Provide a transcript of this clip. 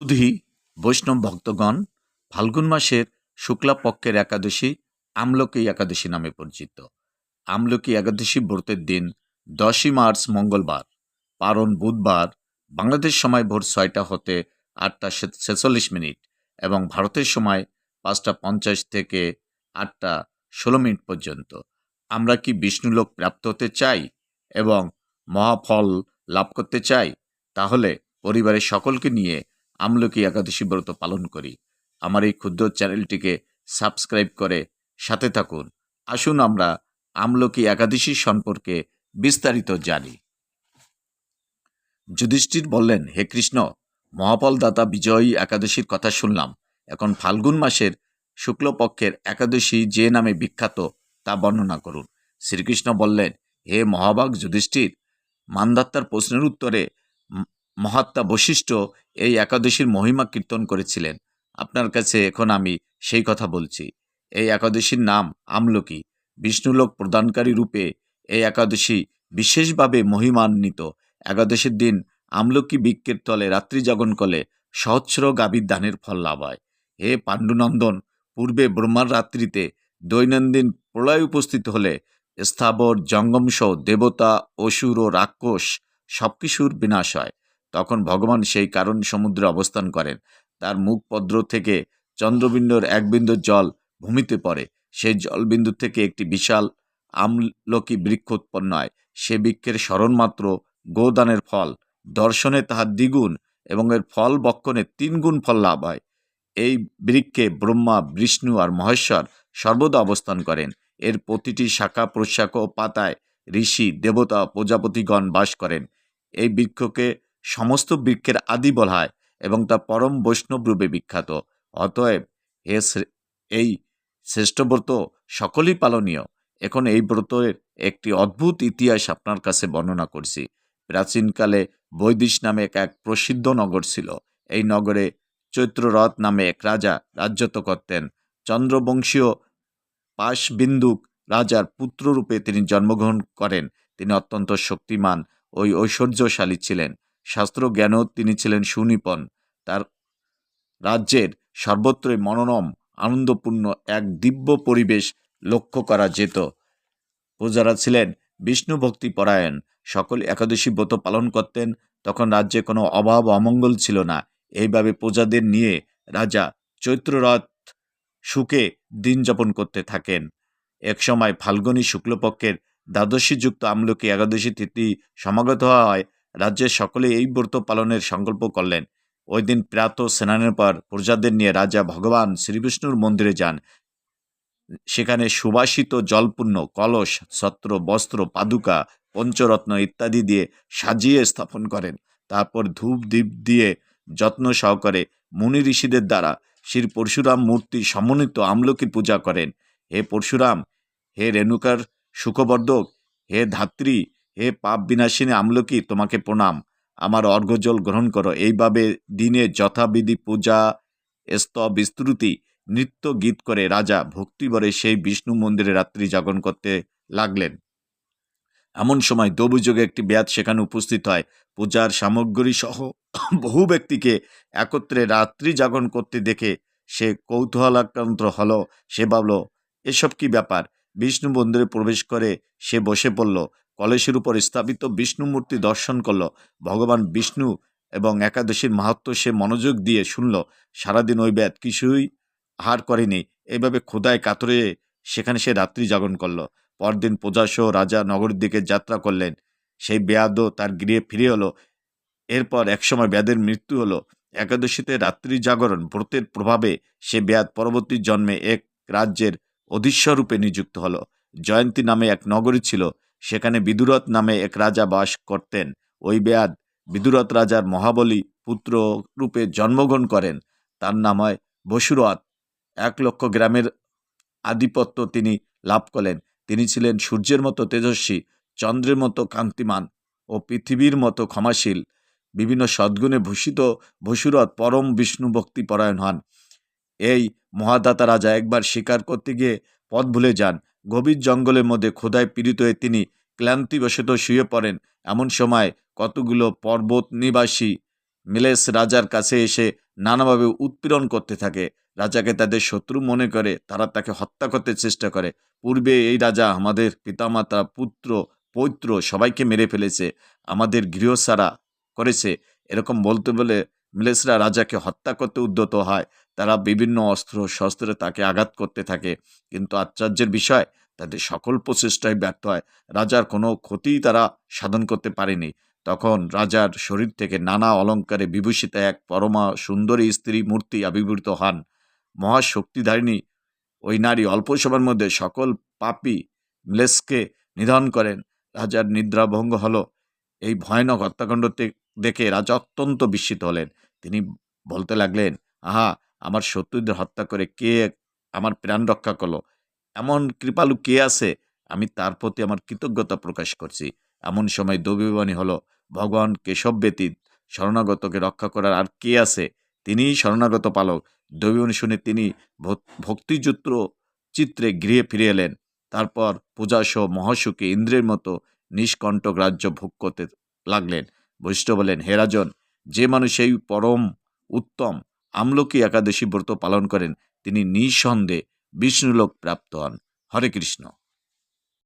সুধী বৈষ্ণব ভক্তগণ, ফাল্গুন মাসের শুক্লাপক্ষের একাদশী আমলকি একাদশী নামে পরিচিত। আমলকি একাদশী ব্রতের দিন দশই মার্চ মঙ্গলবার, পারণ বুধবার, বাংলাদেশ সময় ভোর ছয়টা হতে আটটা ছেচল্লিশ মিনিট এবং ভারতের সময় পাঁচটা পঞ্চাশ থেকে আটটা ষোলো মিনিট পর্যন্ত। আমরা কি বিষ্ণুলোক প্রাপ্ত হতে চাই এবং মহাফল লাভ করতে চাই? তাহলে পরিবারের সকলকে নিয়ে আমলকি একাদশী ব্রত পালন করি। আমার এই ক্ষুদ্র চ্যানেলটিকে সাবস্ক্রাইব করে সাথে থাকুন। আসুন আমরা আমলকি একাদশী সম্পর্কে বিস্তারিত জানি। যুধিষ্ঠির বললেন, হে কৃষ্ণ, মহাফলদাতা বিজয়ী একাদশীর কথা শুনলাম। এখন ফাল্গুন মাসের শুক্লপক্ষের একাদশী যে নামে বিখ্যাত তা বর্ণনা করুন। শ্রীকৃষ্ণ বললেন, হে মহাভাগ যুধিষ্ঠির, মান্দাত্তার প্রশ্নের উত্তরে মহাত্মা বশিষ্ঠ এই একাদশীর মহিমা কীর্তন করেছিলেন। আপনার কাছে এখন আমি সেই কথা বলছি। এই একাদশীর নাম আমলকি। বিষ্ণুলোক প্রদানকারী রূপে এই একাদশী বিশেষভাবে মহিমান্বিত। একাদশীর দিন আমলকি বৃক্ষের তলে রাত্রি জাগরণ করলে সহস্র গাভীর দানের ফল লাভ হয়। হে পাণ্ডুনন্দন, পূর্বে ব্রহ্মার রাত্রিতে দৈনন্দিন প্রলয় উপস্থিত হলে স্থাবর, জঙ্গমসহ দেবতা, অসুর ও রাক্ষস সবকিছুর বিনাশ হয়। তখন ভগবান সেই কারণ সমুদ্রে অবস্থান করেন। তার মুখ পদ্র থেকে চন্দ্রবিন্দুর এক বিন্দু জল ভূমিতে পড়ে। সেই জলবিন্দু থেকে একটি বিশাল আমলকি বৃক্ষ উৎপন্ন হয়। সে বৃক্ষের স্মরণমাত্র গোদানের ফল। দর্শনে তাহার দ্বিগুণ এবং এর ফল বক্ষণে তিনগুণ ফল লাভ হয়। এই বৃক্ষে ব্রহ্মা, বিষ্ণু আর মহেশ্বর সর্বদা অবস্থান করেন। এর প্রতিটি শাখা, প্রশাখা ও পাতায় ঋষি, দেবতা প্রজাপতিগণ বাস করেন। এই বৃক্ষকে সমস্ত বৃক্ষের আদি বলা হয় এবং তা পরম বৈষ্ণব রূপে বিখ্যাত। অতএব শ্রে- এই শ্রেষ্ঠ ব্রত সকলেই পালনীয়। এখন এই ব্রতের একটি অদ্ভুত ইতিহাস আপনার কাছে বর্ণনা করছি। প্রাচীনকালে বৈদিশ নামে এক এক প্রসিদ্ধ নগর ছিল। এই নগরে চৈত্ররথ নামে এক রাজা রাজ্যত করতেন। চন্দ্রবংশীয় পাশবিন্দুক রাজার পুত্ররূপে তিনি জন্মগ্রহণ করেন। তিনি অত্যন্ত শক্তিমান ওই ঐশ্বর্যশালী ছিলেন। শাস্ত্র জ্ঞানও তিনি ছিলেন সুনিপন। তার রাজ্যের সর্বত্রই মনোরম, আনন্দপূর্ণ এক দিব্য পরিবেশ লক্ষ্য করা যেত। প্রজারা ছিলেন বিষ্ণু ভক্তি পরায়ণ। সকল একাদশী ব্রত পালন করতেন, তখন রাজ্যে কোনো অভাব অমঙ্গল ছিল না। এইভাবে প্রজাদের নিয়ে রাজা চৈত্ররথ সুখে দিন যাপন করতে থাকেন। একসময় ফাল্গুনী শুক্লপক্ষের দ্বাদশীযুক্ত আমলকি একাদশী তিথি সমাগত হওয়ায় রাজ্যের সকলে এই ব্রত পালনের সংকল্প করলেন। ওই দিন প্রাত স্নানের পর প্রজাদের নিয়ে রাজা ভগবান শ্রীবিষ্ণুর মন্দিরে যান। সেখানে সুবাসিত জলপূর্ণ, কলস, ছত্র, বস্ত্র, পাদুকা, পঞ্চরত্ন ইত্যাদি দিয়ে সাজিয়ে স্থাপন করেন। তারপর ধূপ দ্বীপ দিয়ে যত্ন সহকারে মুনি ঋষিদের দ্বারা শ্রী পরশুরাম মূর্তি সমন্বিত আমলকির পূজা করেন। হে পরশুরাম, হে রেণুকার সুখবর্ধক, হে ধাত্রী হে পাপ বিনাশিনী আমলকি, তোমাকে প্রণাম। আমার অর্ঘ্যজল গ্রহণ করো। এইভাবে দিনে যথাবিধি পূজা, স্তব বিস্তৃতি নৃত্য গীত করে রাজা ভক্তিবরে সেই বিষ্ণু মন্দিরে রাত্রি জাগরণ করতে লাগলেন। এমন সময় দবুযোগে একটি ব্যাত সেখানে উপস্থিত হয়। পূজার সামগ্রী সহ বহু ব্যক্তিকে একত্রে রাত্রি জাগরণ করতে দেখে সে কৌতূহলাক্রান্ত হল। সে ভাবল, এসব কি ব্যাপার? বিষ্ণু মন্দিরে প্রবেশ করে সে বসে পড়ল। কলসের উপর স্থাপিত বিষ্ণু মূর্তি দর্শন করল। ভগবান বিষ্ণু এবং একাদশীর মাহাত্ম সে মনোযোগ দিয়ে শুনল। সারাদিন ওই ব্যাত কিছুই আহার করেনি। এইভাবে ক্ষুদায় কাতরে সেখানে সে রাত্রি জাগরণ করল। পরদিন প্রজাসহ রাজা নগরের দিকে যাত্রা করলেন। সেই বেয়াদও তার গৃহে ফিরে হলো এরপর একসময় ব্যাদের মৃত্যু হলো। একাদশীতে রাত্রি জাগরণ, ব্রতের প্রভাবে সে ব্যাদ পরবর্তী জন্মে এক রাজ্যের অধীশ্বর রূপে নিযুক্ত হলো। জয়ন্তী নামে এক নগরী ছিল। সেখানে বিদুরথ নামে এক রাজা বাস করতেন। ওই ব্যাদ বিদুরথ রাজার মহাবলী পুত্র রূপে জন্মগ্রহণ করেন। তার নাম হয় বসুরথ। এক লক্ষ গ্রামের আধিপত্য তিনি লাভ করলেন তিনি ছিলেন সূর্যের মতো তেজস্বী, চন্দ্রের মতো কান্তিমান ও পৃথিবীর মতো ক্ষমাশীল। বিভিন্ন সদ্গুণে ভূষিত ভসুরথ পরম বিষ্ণু ভক্তি পরায়ণ হন। এই মহাদাতা রাজা একবার শিকার করতে গিয়ে পথ ভুলে যান। গভীর জঙ্গলের মধ্যে ক্ষুধায় পীড়িত হয়ে তিনি ক্লান্তিবশত শুয়ে পড়েন। এমন সময় কতগুলো পর্বত নিবাসী মিলেস রাজার কাছে এসে নানাভাবে উৎপীড়ন করতে থাকে। রাজাকে তাদের শত্রু মনে করে, তারা তাকে হত্যা করতে চেষ্টা করে। পূর্বে এই রাজা আমাদের পিতামাতা, পুত্র পৈত্র সবাইকে মেরে ফেলেছে, আমাদের গৃহসারা করেছে। এরকম বলতে বলে মিলেসরা রাজাকে হত্যা করতে উদ্যত হয়। তারা বিভিন্ন অস্ত্র শস্ত্রে তাকে আঘাত করতে থাকে। কিন্তু আশ্চর্যের বিষয়, তাদের সকল প্রচেষ্টায় ব্যর্থ হয়। রাজার কোনো ক্ষতিই তারা সাধন করতে পারেনি। তখন রাজার শরীর থেকে নানা অলঙ্কারে বিভূষিত এক পরমা সুন্দরী স্ত্রী মূর্তি আবির্ভূত হন। মহাশক্তিধারিণী, ওই নারী অল্প সময়ের মধ্যে সকল পাপী মিলেসকে নিধন করেন। রাজার নিদ্রাভঙ্গ হল। এই ভয়ানক হত্যাকাণ্ড দেখে রাজা অত্যন্ত বিস্মিত হলেন। তিনি বলতে লাগলেন, আহা আমার শত্রুদের হত্যা করে কে আমার প্রাণ রক্ষা করল? এমন কৃপালু কে আছে? আমি তার প্রতি আমার কৃতজ্ঞতা প্রকাশ করছি। এমন সময় দবিবাণী হলো, ভগবান কেশব ব্যতীত শরণাগতকে রক্ষা করার আর কে আছে? তিনিই শরণাগত পালক। দবিবাণী শুনে তিনি ভক- ভক্তিযুক্ত চিত্রে গৃহে ফিরে এলেন। তারপর পূজাসহ মহাসুখে ইন্দ্রের মতো নিষ্কণ্টক রাজ্য ভোগ করতে লাগলেন। বৈষ্ণব বলেন হেরাজন যে মানুষ এই পরম উত্তম আমলকি একাদশী ব্রত পালন করেন তিনি নিঃসন্দেহে বিষ্ণুলোক প্রাপ্ত হন। হরে কৃষ্ণ।